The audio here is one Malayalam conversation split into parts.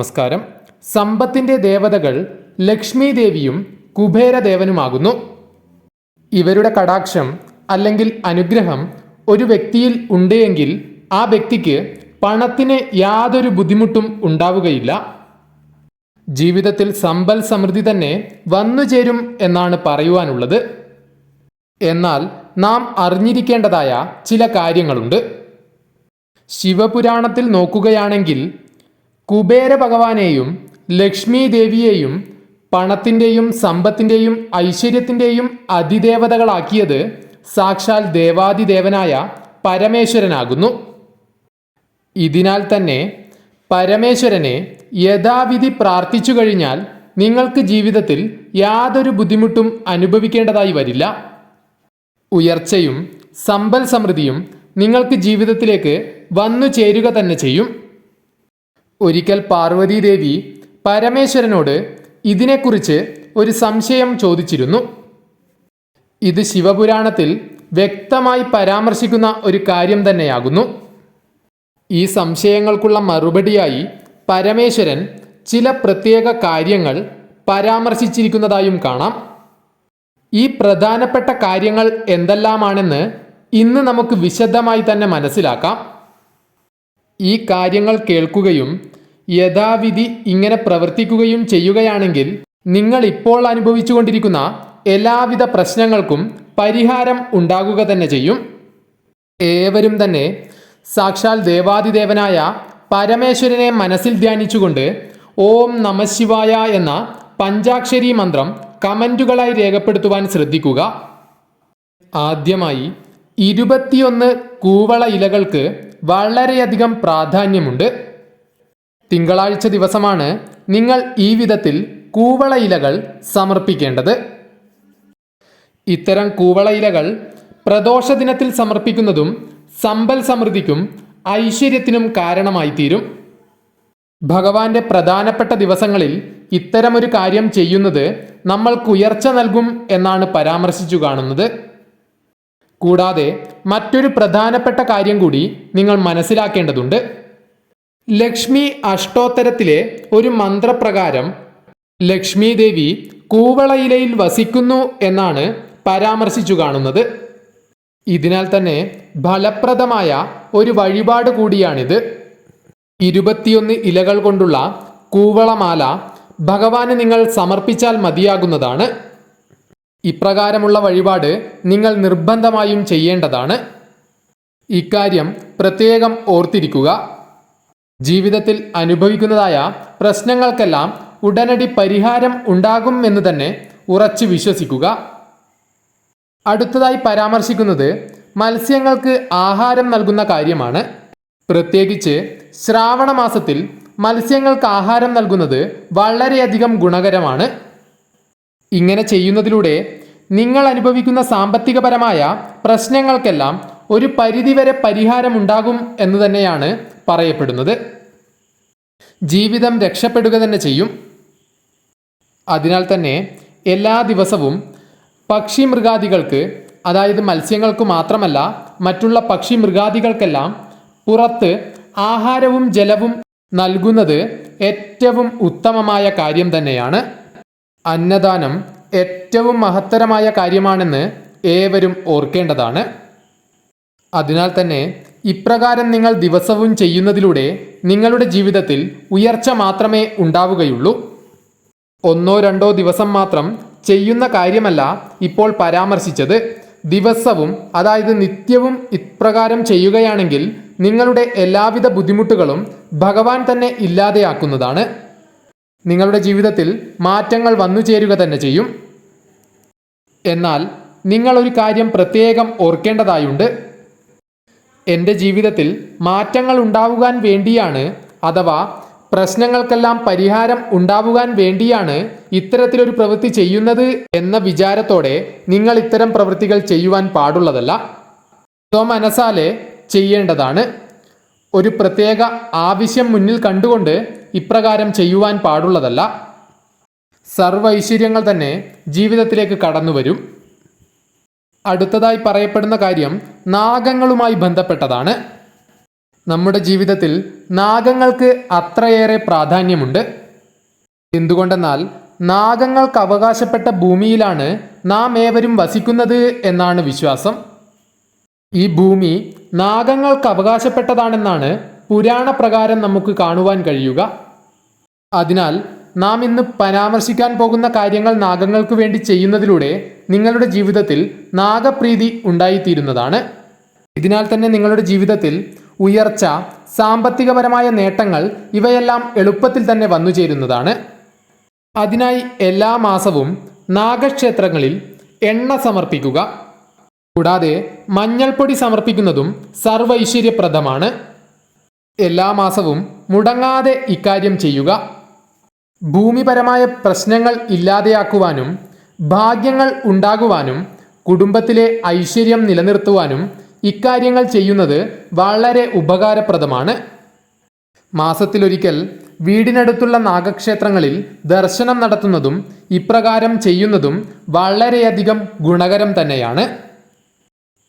നമസ്കാരം. സമ്പത്തിന്റെ ദേവതകൾ ലക്ഷ്മി ദേവിയും കുബേരദേവനുമാകുന്നു. ഇവരുടെ കടാക്ഷം അല്ലെങ്കിൽ അനുഗ്രഹം ഒരു വ്യക്തിയിൽ ഉണ്ടെങ്കിൽ ആ വ്യക്തിക്ക് പണത്തിന് യാതൊരു ബുദ്ധിമുട്ടും ഉണ്ടാവുകയില്ല. ജീവിതത്തിൽ സമ്പൽ സമൃദ്ധി തന്നെ വന്നുചേരും എന്നാണ് പറയുവാനുള്ളത്. എന്നാൽ നാം അറിഞ്ഞിരിക്കേണ്ടതായ ചില കാര്യങ്ങളുണ്ട്. ശിവപുരാണത്തിൽ നോക്കുകയാണെങ്കിൽ കുബേര ഭഗവാനെയും ലക്ഷ്മി ദേവിയെയും പണത്തിന്റെയും സമ്പത്തിന്റെയും ഐശ്വര്യത്തിന്റെയും അതിദേവതകളാക്കിയത് സാക്ഷാൽ ദേവാദിദേവനായ പരമേശ്വരനാകുന്നു. ഇതിനാൽ തന്നെ പരമേശ്വരനെ യഥാവിധി പ്രാർത്ഥിച്ചു കഴിഞ്ഞാൽ നിങ്ങൾക്ക് ജീവിതത്തിൽ യാതൊരു ബുദ്ധിമുട്ടും അനുഭവിക്കേണ്ടതായി വരില്ല. ഉയർച്ചയും സമ്പൽ സമൃദ്ധിയും നിങ്ങൾക്ക് ജീവിതത്തിലേക്ക് വന്നു ചേരുക തന്നെ ചെയ്യും. ഒരിക്കൽ പാർവതീദേവി പരമേശ്വരനോട് ഇതിനെക്കുറിച്ച് ഒരു സംശയം ചോദിച്ചിരുന്നു. ഇത് ശിവപുരാണത്തിൽ വ്യക്തമായി പരാമർശിക്കുന്ന ഒരു കാര്യം തന്നെയാകുന്നു. ഈ സംശയങ്ങൾക്കുള്ള മറുപടിയായി പരമേശ്വരൻ ചില പ്രത്യേക കാര്യങ്ങൾ പരാമർശിച്ചിരിക്കുന്നതായും കാണാം. ഈ പ്രധാനപ്പെട്ട കാര്യങ്ങൾ എന്തെല്ലാമാണെന്ന് ഇന്ന് നമുക്ക് വിശദമായി തന്നെ മനസ്സിലാക്കാം. ഈ കാര്യങ്ങൾ കേൾക്കുകയും യഥാവിധി ഇങ്ങനെ പ്രവർത്തിക്കുകയും ചെയ്യുകയാണെങ്കിൽ നിങ്ങൾ ഇപ്പോൾ അനുഭവിച്ചുകൊണ്ടിരിക്കുന്ന എല്ലാവിധ പ്രശ്നങ്ങൾക്കും പരിഹാരം ഉണ്ടാകുക തന്നെ ചെയ്യും. ഏവരും തന്നെ സാക്ഷാൽ ദേവാദിദേവനായ പരമേശ്വരനെ മനസ്സിൽ ധ്യാനിച്ചുകൊണ്ട് ഓം നമശിവായ എന്ന പഞ്ചാക്ഷരി മന്ത്രം കമന്റുകളായി രേഖപ്പെടുത്തുവാൻ ശ്രദ്ധിക്കുക. ആദ്യമായി ഇരുപത്തിയൊന്ന് കൂവള ഇലകൾക്ക് വളരെയധികം പ്രാധാന്യമുണ്ട്. തിങ്കളാഴ്ച ദിവസമാണ് നിങ്ങൾ ഈ വിധത്തിൽ കൂവള ഇലകൾ സമർപ്പിക്കേണ്ടത്. ഇത്തരം കൂവള ഇലകൾ പ്രദോഷ ദിനത്തിൽ സമർപ്പിക്കുന്നതും സമ്പൽ സമൃദ്ധിക്കും ഐശ്വര്യത്തിനും കാരണമായി തീരും ഭഗവാന്റെ പ്രധാനപ്പെട്ട ദിവസങ്ങളിൽ ഇത്തരമൊരു കാര്യം ചെയ്യുന്നത് നമ്മൾക്ക് ഉയർച്ച നൽകും എന്നാണ് പരാമർശിച്ചു കാണുന്നത്. കൂടാതെ മറ്റൊരു പ്രധാനപ്പെട്ട കാര്യം കൂടി നിങ്ങൾ മനസ്സിലാക്കേണ്ടതുണ്ട്. ലക്ഷ്മി അഷ്ടോത്തരത്തിലെ ഒരു മന്ത്രപ്രകാരം ലക്ഷ്മി ദേവി കൂവളയിലയിൽ വസിക്കുന്നു എന്നാണ് പരാമർശിച്ചു കാണുന്നത്. ഇതിനാൽ തന്നെ ഫലപ്രദമായ ഒരു വഴിപാട് കൂടിയാണിത്. ഇരുപത്തിയൊന്ന് ഇലകൾ കൊണ്ടുള്ള കൂവളമാല ഭഗവാന് നിങ്ങൾ സമർപ്പിച്ചാൽ മതിയാകുന്നതാണ്. ഇപ്രകാരമുള്ള വഴിപാട് നിങ്ങൾ നിർബന്ധമായും ചെയ്യേണ്ടതാണ്. ഇക്കാര്യം പ്രത്യേകം ഓർത്തിരിക്കുക. ജീവിതത്തിൽ അനുഭവിക്കുന്നതായ പ്രശ്നങ്ങൾക്കെല്ലാം ഉടനടി പരിഹാരം ഉണ്ടാകും എന്ന് തന്നെ ഉറച്ചു വിശ്വസിക്കുക. അടുത്തതായി പരാമർശിക്കുന്നത് മത്സ്യങ്ങൾക്ക് ആഹാരം നൽകുന്ന കാര്യമാണ്. പ്രത്യേകിച്ച് ശ്രാവണ മാസത്തിൽ മത്സ്യങ്ങൾക്ക് ആഹാരം നൽകുന്നത് വളരെയധികം ഗുണകരമാണ്. ഇങ്ങനെ ചെയ്യുന്നതിലൂടെ നിങ്ങൾ അനുഭവിക്കുന്ന സാമ്പത്തികപരമായ പ്രശ്നങ്ങൾക്കെല്ലാം ഒരു പരിധിവരെ പരിഹാരമുണ്ടാകും എന്ന് തന്നെയാണ് പറയപ്പെടുന്നത്. ജീവിതം രക്ഷപ്പെടുക തന്നെ ചെയ്യും. അതിനാൽ തന്നെ എല്ലാ ദിവസവും പക്ഷി മൃഗാദികൾക്ക് അതായത് മത്സ്യങ്ങൾക്ക് മാത്രമല്ല മറ്റുള്ള പക്ഷി മൃഗാദികൾക്കെല്ലാം പുറത്ത് ആഹാരവും ജലവും നൽകുന്നത് ഏറ്റവും ഉത്തമമായ കാര്യം തന്നെയാണ്. അന്നദാനം ഏറ്റവും മഹത്തരമായ കാര്യമാണെന്ന് ഏവരും ഓർക്കേണ്ടതാണ്. അതിനാൽ തന്നെ ഇപ്രകാരം നിങ്ങൾ ദിവസവും ചെയ്യുന്നതിലൂടെ നിങ്ങളുടെ ജീവിതത്തിൽ ഉയർച്ച മാത്രമേ ഉണ്ടാവുകയുള്ളൂ. ഒന്നോ രണ്ടോ ദിവസം മാത്രം ചെയ്യുന്ന കാര്യമല്ല ഇപ്പോൾ പരാമർശിച്ചത്. ദിവസവും അതായത് നിത്യവും ഇപ്രകാരം ചെയ്യുകയാണെങ്കിൽ നിങ്ങളുടെ എല്ലാവിധ ബുദ്ധിമുട്ടുകളും ഭഗവാൻ തന്നെ ഇല്ലാതെയാക്കുന്നതാണ്. നിങ്ങളുടെ ജീവിതത്തിൽ മാറ്റങ്ങൾ വന്നു ചേരുക തന്നെ ചെയ്യും. എന്നാൽ നിങ്ങൾ ഒരു കാര്യം പ്രത്യേകം ഓർക്കേണ്ടതായുണ്ട്. എന്റെ ജീവിതത്തിൽ മാറ്റങ്ങൾ ഉണ്ടാവുവാൻ വേണ്ടിയാണ് അഥവാ പ്രശ്നങ്ങൾക്കെല്ലാം പരിഹാരം ഉണ്ടാവുവാൻ വേണ്ടിയാണ് ഇത്തരത്തിലൊരു പ്രവൃത്തി ചെയ്യുന്നത് എന്ന വിചാരത്തോടെ നിങ്ങൾ ഇത്തരം പ്രവൃത്തികൾ ചെയ്യുവാൻ പാടുള്ളതല്ല. സ്വമനസാലെ ചെയ്യേണ്ടതാണ്. ഒരു പ്രത്യേക ആവശ്യം മുന്നിൽ കണ്ടുകൊണ്ട് ഇപ്രകാരം ചെയ്യുവാൻ പാടുള്ളതല്ല. സർവ ഐശ്വര്യങ്ങൾ തന്നെ ജീവിതത്തിലേക്ക് കടന്നു വരും. അടുത്തതായി പറയപ്പെടുന്ന കാര്യം നാഗങ്ങളുമായി ബന്ധപ്പെട്ടതാണ്. നമ്മുടെ ജീവിതത്തിൽ നാഗങ്ങൾക്ക് അത്രയേറെ പ്രാധാന്യമുണ്ട്. എന്തുകൊണ്ടെന്നാൽ നാഗങ്ങൾക്ക് അവകാശപ്പെട്ട ഭൂമിയിലാണ് നാം ഏവരും വസിക്കുന്നത് എന്നാണ് വിശ്വാസം. ഈ ഭൂമി നാഗങ്ങൾക്ക് അവകാശപ്പെട്ടതാണെന്നാണ് പുരാണ പ്രകാരം നമുക്ക് കാണുവാൻ കഴിയുക. അതിനാൽ നാം ഇന്ന് പരാമർശിക്കാൻ പോകുന്ന കാര്യങ്ങൾ നാഗങ്ങൾക്ക് വേണ്ടി ചെയ്യുന്നതിലൂടെ നിങ്ങളുടെ ജീവിതത്തിൽ നാഗപ്രീതി ഉണ്ടായിത്തീരുന്നതാണ്. ഇതിനാൽ തന്നെ നിങ്ങളുടെ ജീവിതത്തിൽ ഉയർച്ച സാമ്പത്തികപരമായ നേട്ടങ്ങൾ ഇവയെല്ലാം എളുപ്പത്തിൽ തന്നെ വന്നു ചേരുന്നതാണ്. അതിനായി എല്ലാ മാസവും നാഗക്ഷേത്രങ്ങളിൽ എണ്ണ സമർപ്പിക്കുക. കൂടാതെ മഞ്ഞൾപ്പൊടി സമർപ്പിക്കുന്നതും സർവൈശ്വര്യപ്രദമാണ് എല്ലാ മാസവും മുടങ്ങാതെ ഇക്കാര്യം ചെയ്യുക. ഭൂമിപരമായ പ്രശ്നങ്ങൾ ഇല്ലാതെയാക്കുവാനും ഭാഗ്യങ്ങൾ ഉണ്ടാകുവാനും കുടുംബത്തിലെ ഐശ്വര്യം നിലനിർത്തുവാനും ഇക്കാര്യങ്ങൾ ചെയ്യുന്നത് വളരെ ഉപകാരപ്രദമാണ്. മാസത്തിലൊരിക്കൽ വീടിനടുത്തുള്ള നാഗക്ഷേത്രങ്ങളിൽ ദർശനം നടത്തുന്നതും ഇപ്രകാരം ചെയ്യുന്നതും വളരെയധികം ഗുണകരം തന്നെയാണ്.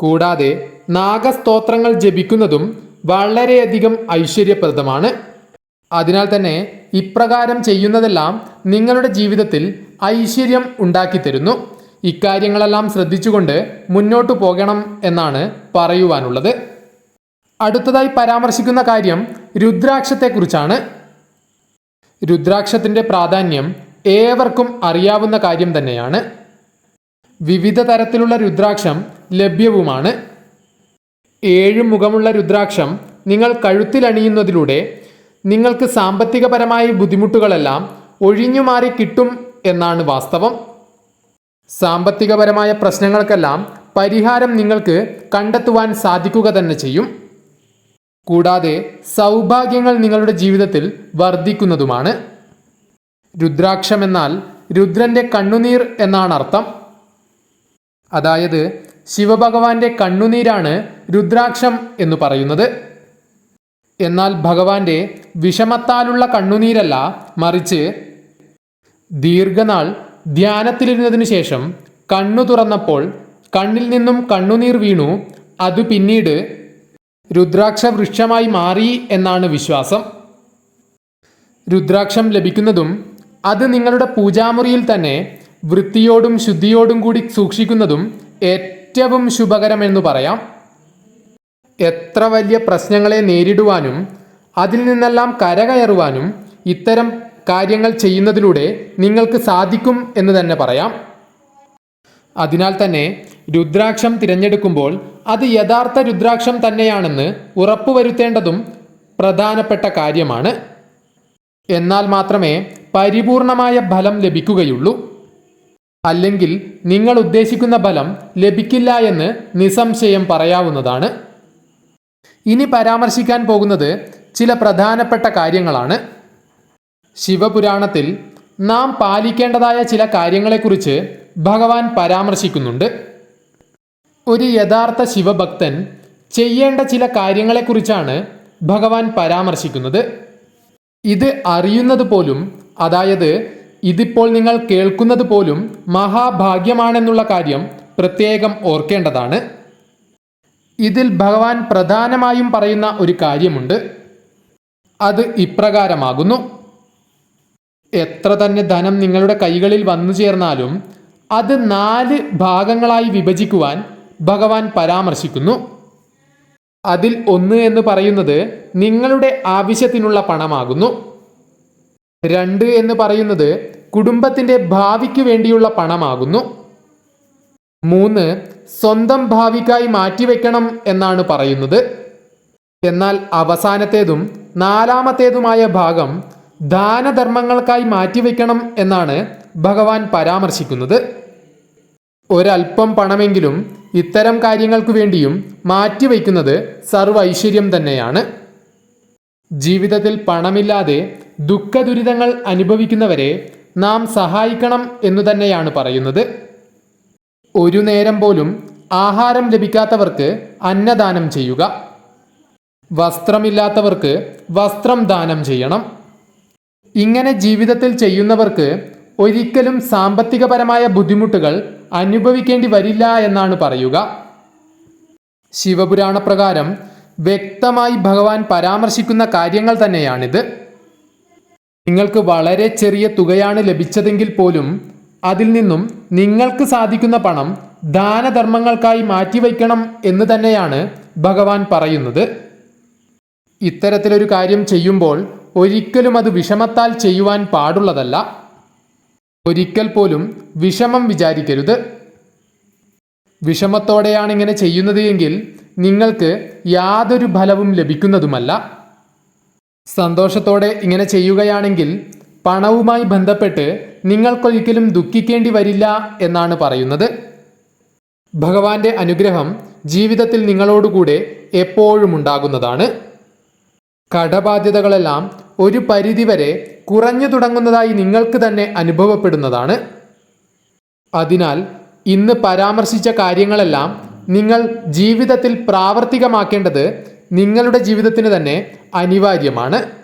കൂടാതെ നാഗസ്തോത്രങ്ങൾ ജപിക്കുന്നതും വളരെയധികം ഐശ്വര്യപ്രദമാണ്. അതിനാൽ തന്നെ ഇപ്രകാരം ചെയ്യുന്നതെല്ലാം നിങ്ങളുടെ ജീവിതത്തിൽ ഐശ്വര്യം ഉണ്ടാക്കിത്തരുന്നു ഇക്കാര്യങ്ങളെല്ലാം ശ്രദ്ധിച്ചുകൊണ്ട് മുന്നോട്ടു പോകണം എന്നാണ് പറയുവാനുള്ളത്. അടുത്തതായി പരാമർശിക്കുന്ന കാര്യം രുദ്രാക്ഷത്തെക്കുറിച്ചാണ്. രുദ്രാക്ഷത്തിന്റെ പ്രാധാന്യം ഏവർക്കും അറിയാവുന്ന കാര്യം തന്നെയാണ്. വിവിധ തരത്തിലുള്ള രുദ്രാക്ഷം ലഭ്യവുമാണ്. ഏഴ് മുഖമുള്ള രുദ്രാക്ഷം നിങ്ങൾ കഴുത്തിലണിയുന്നതിലൂടെ നിങ്ങൾക്ക് സാമ്പത്തികപരമായ ബുദ്ധിമുട്ടുകളെല്ലാം ഒഴിഞ്ഞുമാറി കിട്ടും എന്നാണ് വാസ്തവം. സാമ്പത്തികപരമായ പ്രശ്നങ്ങൾക്കെല്ലാം പരിഹാരം നിങ്ങൾക്ക് കണ്ടെത്തുവാൻ സാധിക്കുക തന്നെ ചെയ്യും. കൂടാതെ സൗഭാഗ്യങ്ങൾ നിങ്ങളുടെ ജീവിതത്തിൽ വർദ്ധിക്കുന്നതുമാണ്. രുദ്രാക്ഷം എന്നാൽ രുദ്രന്റെ കണ്ണുനീർ എന്നാണ് അർത്ഥം. അതായത് ശിവഭഗവാന്റെ കണ്ണുനീരാണ് രുദ്രാക്ഷം എന്ന് പറയുന്നത്. എന്നാൽ ഭഗവാന്റെ വിഷമത്താലുള്ള കണ്ണുനീരല്ല മറിച്ച് ദീർഘനാൾ ധ്യാനത്തിലിരുന്നതിനു ശേഷം കണ്ണു തുറന്നപ്പോൾ കണ്ണിൽ നിന്നും കണ്ണുനീർ വീണു. അത് പിന്നീട് രുദ്രാക്ഷ വൃക്ഷമായി മാറി എന്നാണ് വിശ്വാസം. രുദ്രാക്ഷം ലഭിക്കുന്നതും അത് നിങ്ങളുടെ പൂജാമുറിയിൽ തന്നെ വൃത്തിയോടും ശുദ്ധിയോടും കൂടി സൂക്ഷിക്കുന്നതും ഏറ്റവും ശുഭകരമെന്നു പറയാം. എത്ര വലിയ പ്രശ്നങ്ങളെ നേരിടുവാനും അതിൽ നിന്നെല്ലാം കരകയറുവാനും ഇത്തരം കാര്യങ്ങൾ ചെയ്യുന്നതിലൂടെ നിങ്ങൾക്ക് സാധിക്കും എന്ന് തന്നെ പറയാം. അതിനാൽ തന്നെ രുദ്രാക്ഷം തിരഞ്ഞെടുക്കുമ്പോൾ അത് യഥാർത്ഥ രുദ്രാക്ഷം തന്നെയാണെന്ന് ഉറപ്പുവരുത്തേണ്ടതും പ്രധാനപ്പെട്ട കാര്യമാണ്. എന്നാൽ മാത്രമേ പരിപൂർണമായ ഫലം ലഭിക്കുകയുള്ളൂ. അല്ലെങ്കിൽ നിങ്ങൾ ഉദ്ദേശിക്കുന്ന ഫലം ലഭിക്കില്ല എന്ന് നിസ്സംശയം പറയാവുന്നതാണ്. ഇനി പരാമർശിക്കാൻ പോകുന്നത് ചില പ്രധാനപ്പെട്ട കാര്യങ്ങളാണ്. ശിവപുരാണത്തിൽ നാം പാലിക്കേണ്ടതായ ചില കാര്യങ്ങളെക്കുറിച്ച് ഭഗവാൻ പരാമർശിക്കുന്നുണ്ട്. ഒരു യഥാർത്ഥ ശിവഭക്തൻ ചെയ്യേണ്ട ചില കാര്യങ്ങളെക്കുറിച്ചാണ് ഭഗവാൻ പരാമർശിക്കുന്നത്. ഇത് അറിയുന്നത് പോലും അതായത് ഇതിപ്പോൾ നിങ്ങൾ കേൾക്കുന്നത് പോലും മഹാഭാഗ്യമാണെന്നുള്ള കാര്യം പ്രത്യേകം ഓർക്കേണ്ടതാണ്. ഇതിൽ ഭഗവാൻ പ്രധാനമായും പറയുന്ന ഒരു കാര്യമുണ്ട്. അത് ഇപ്രകാരമാകുന്നു. എത്ര തന്നെ ധനം നിങ്ങളുടെ കൈകളിൽ വന്നു ചേർന്നാലും അത് നാല് ഭാഗങ്ങളായി വിഭജിക്കുവാൻ ഭഗവാൻ പരാമർശിക്കുന്നു. അതിൽ ഒന്ന് എന്ന് പറയുന്നത് നിങ്ങളുടെ ആവശ്യത്തിനുള്ള പണമാകുന്നു. രണ്ട് എന്ന് പറയുന്നത് കുടുംബത്തിന്റെ ഭാവിക്ക് വേണ്ടിയുള്ള പണമാകുന്നു. മൂന്ന് സ്വന്തം ഭാവിക്കായി മാറ്റിവെക്കണം എന്നാണ് പറയുന്നത്. എന്നാൽ അവസാനത്തേതും നാലാമത്തേതുമായ ഭാഗം ദാനധർമ്മങ്ങൾക്കായി മാറ്റിവെക്കണം എന്നാണ് ഭഗവാൻ പരാമർശിക്കുന്നത്. ഒരൽപ്പം പണമെങ്കിലും ഇത്തരം കാര്യങ്ങൾക്കു വേണ്ടിയും മാറ്റിവെക്കുന്നത് സർവ ഐശ്വര്യം തന്നെയാണ്. ജീവിതത്തിൽ പണമില്ലാതെ ദുഃഖദുരിതങ്ങൾ അനുഭവിക്കുന്നവരെ നാം സഹായിക്കണം എന്നു തന്നെയാണ് പറയുന്നത്. ഒരു നേരം പോലും ആഹാരം ലഭിക്കാത്തവർക്ക് അന്നദാനം ചെയ്യുക. വസ്ത്രമില്ലാത്തവർക്ക് വസ്ത്രം ദാനം ചെയ്യണം. ഇങ്ങനെ ജീവിതത്തിൽ ചെയ്യുന്നവർക്ക് ഒരിക്കലും സാമ്പത്തികപരമായ ബുദ്ധിമുട്ടുകൾ അനുഭവിക്കേണ്ടി വരില്ല എന്നാണ് പറയുക. ശിവപുരാണ പ്രകാരം വ്യക്തമായി ഭഗവാൻ പരാമർശിക്കുന്ന കാര്യങ്ങൾ തന്നെയാണിത്. നിങ്ങൾക്ക് വളരെ ചെറിയ തുകയാണ് ലഭിച്ചതെങ്കിൽ പോലും അതിൽ നിന്നും നിങ്ങൾക്ക് സാധിക്കുന്ന പണം ദാനധർമ്മങ്ങൾക്കായി മാറ്റിവയ്ക്കണം എന്ന് തന്നെയാണ് ഭഗവാൻ പറയുന്നത്. ഇത്തരത്തിലൊരു കാര്യം ചെയ്യുമ്പോൾ ഒരിക്കലും അത് വിഷമത്താൽ ചെയ്യുവാൻ പാടുള്ളതല്ല. ഒരിക്കൽ പോലും വിഷമം വിചാരിക്കരുത്. വിഷമത്തോടെയാണ് ഇങ്ങനെ ചെയ്യുന്നത് എങ്കിൽ നിങ്ങൾക്ക് യാതൊരു ഫലവും ലഭിക്കുന്നതുമല്ല. സന്തോഷത്തോടെ ഇങ്ങനെ ചെയ്യുകയാണെങ്കിൽ പണവുമായി ബന്ധപ്പെട്ട് നിങ്ങൾക്കൊരിക്കലും ദുഃഖിക്കേണ്ടി വരില്ല എന്നാണ് പറയുന്നത്. ഭഗവാന്റെ അനുഗ്രഹം ജീവിതത്തിൽ നിങ്ങളോടുകൂടെ എപ്പോഴും ഉണ്ടാകുന്നതാണ്. കടബാധ്യതകളെല്ലാം ഒരു പരിധിവരെ കുറഞ്ഞു തുടങ്ങുന്നതായി നിങ്ങൾക്ക് തന്നെ അനുഭവപ്പെടുന്നതാണ്. അതിനാൽ ഇന്ന് പരാമർശിച്ച കാര്യങ്ങളെല്ലാം നിങ്ങൾ ജീവിതത്തിൽ പ്രാവർത്തികമാക്കേണ്ടത് നിങ്ങളുടെ ജീവിതത്തിന് തന്നെ അനിവാര്യമാണ്.